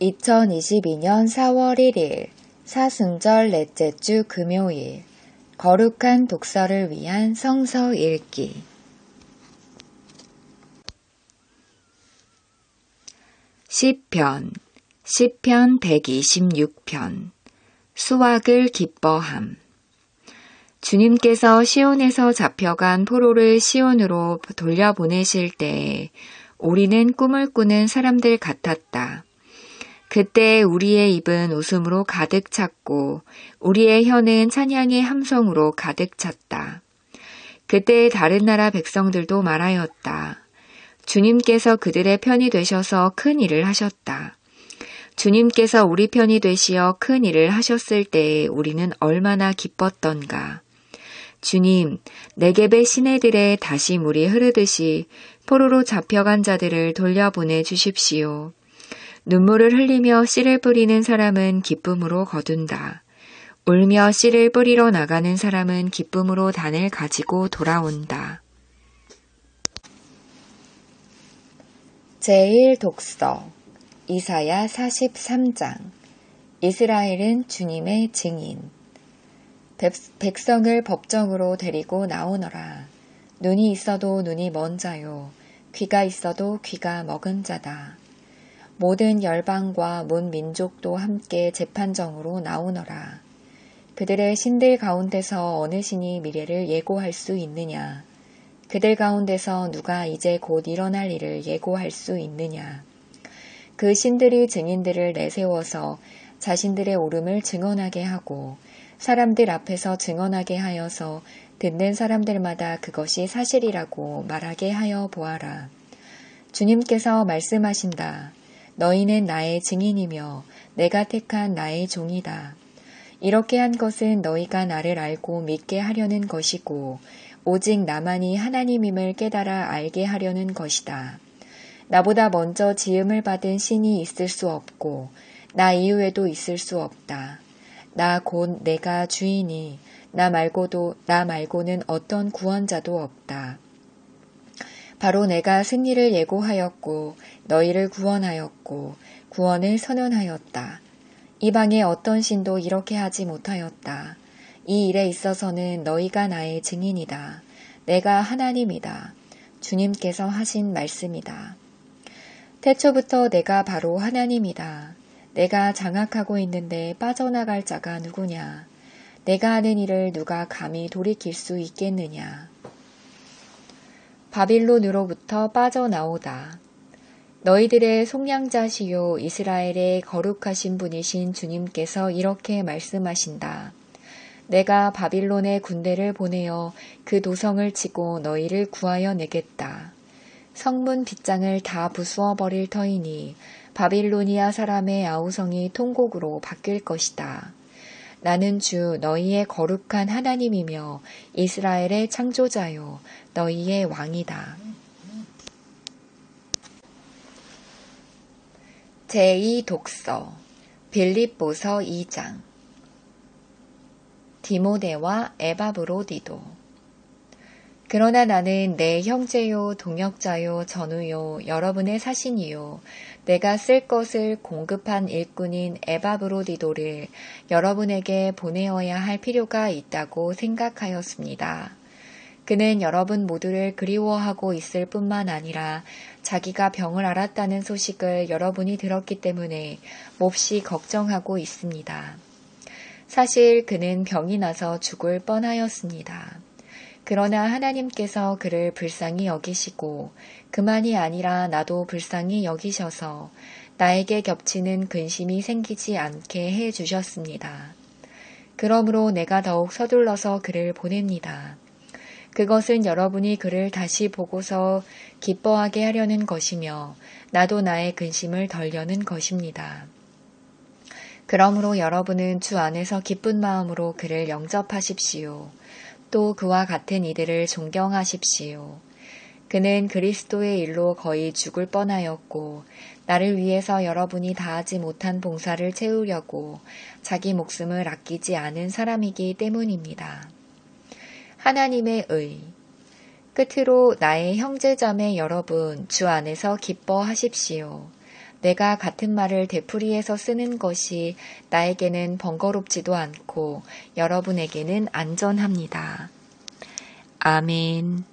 2022년 4월 1일 사순절 넷째 주 금요일 거룩한 독서를 위한 성서 읽기 시편 시편 126편 수확을 기뻐함 주님께서 시온에서 잡혀간 포로를 시온으로 돌려보내실 때 우리는 꿈을 꾸는 사람들 같았다. 그때 우리의 입은 웃음으로 가득 찼고 우리의 혀는 찬양의 함성으로 가득 찼다. 그때 다른 나라 백성들도 말하였다. 주님께서 그들의 편이 되셔서 큰 일을 하셨다. 주님께서 우리 편이 되시어 큰 일을 하셨을 때에 우리는 얼마나 기뻤던가. 주님, 내게배 시내들의 다시 물이 흐르듯이 포로로 잡혀간 자들을 돌려보내 주십시오. 눈물을 흘리며 씨를 뿌리는 사람은 기쁨으로 거둔다. 울며 씨를 뿌리러 나가는 사람은 기쁨으로 단을 가지고 돌아온다. 제1 독서 이사야 43장 이스라엘은 주님의 증인 백성을 법정으로 데리고 나오너라. 눈이 있어도 눈이 먼 자요. 귀가 있어도 귀가 먹은 자다. 모든 열방과 문 민족도 함께 재판정으로 나오너라. 그들의 신들 가운데서 어느 신이 미래를 예고할 수 있느냐? 그들 가운데서 누가 이제 곧 일어날 일을 예고할 수 있느냐? 그 신들이 증인들을 내세워서 자신들의 오름을 증언하게 하고 사람들 앞에서 증언하게 하여서 듣는 사람들마다 그것이 사실이라고 말하게 하여 보아라. 주님께서 말씀하신다. 너희는 나의 증인이며 내가 택한 나의 종이다. 이렇게 한 것은 너희가 나를 알고 믿게 하려는 것이고 오직 나만이 하나님임을 깨달아 알게 하려는 것이다. 나보다 먼저 지음을 받은 신이 있을 수 없고 나 이후에도 있을 수 없다. 나 곧 내가 주인이 나 말고도 나 말고는 어떤 구원자도 없다. 바로 내가 승리를 예고하였고 너희를 구원하였고 구원을 선언하였다. 이방의 어떤 신도 이렇게 하지 못하였다. 이 일에 있어서는 너희가 나의 증인이다. 내가 하나님이다. 주님께서 하신 말씀이다. 태초부터 내가 바로 하나님이다. 내가 장악하고 있는데 빠져나갈 자가 누구냐? 내가 하는 일을 누가 감히 돌이킬 수 있겠느냐? 바빌론으로부터 빠져나오다. 너희들의 속량자시요 이스라엘의 거룩하신 분이신 주님께서 이렇게 말씀하신다. 내가 바빌론의 군대를 보내어 그 도성을 치고 너희를 구하여 내겠다. 성문 빗장을 다 부수어 버릴 터이니 바빌로니아 사람의 아우성이 통곡으로 바뀔 것이다. 나는 주 너희의 거룩한 하나님이며 이스라엘의 창조자요 너희의 왕이다. 제2 독서 빌립보서 2장 디모데와 에바브로디도 그러나 나는 내 형제요, 동역자요, 전우요, 여러분의 사신이요, 내가 쓸 것을 공급한 일꾼인 에바브로디도를 여러분에게 보내어야 할 필요가 있다고 생각하였습니다. 그는 여러분 모두를 그리워하고 있을 뿐만 아니라 자기가 병을 앓았다는 소식을 여러분이 들었기 때문에 몹시 걱정하고 있습니다. 사실 그는 병이 나서 죽을 뻔하였습니다. 그러나 하나님께서 그를 불쌍히 여기시고 그만이 아니라 나도 불쌍히 여기셔서 나에게 겹치는 근심이 생기지 않게 해 주셨습니다. 그러므로 내가 더욱 서둘러서 그를 보냅니다. 그것은 여러분이 그를 다시 보고서 기뻐하게 하려는 것이며 나도 나의 근심을 덜려는 것입니다. 그러므로 여러분은 주 안에서 기쁜 마음으로 그를 영접하십시오. 또 그와 같은 이들을 존경하십시오. 그는 그리스도의 일로 거의 죽을 뻔하였고, 나를 위해서 여러분이 다하지 못한 봉사를 채우려고 자기 목숨을 아끼지 않은 사람이기 때문입니다. 하나님의 의. 끝으로 나의 형제자매 여러분, 주 안에서 기뻐하십시오. 내가 같은 말을 되풀이해서 쓰는 것이 나에게는 번거롭지도 않고 여러분에게는 안전합니다. 아멘.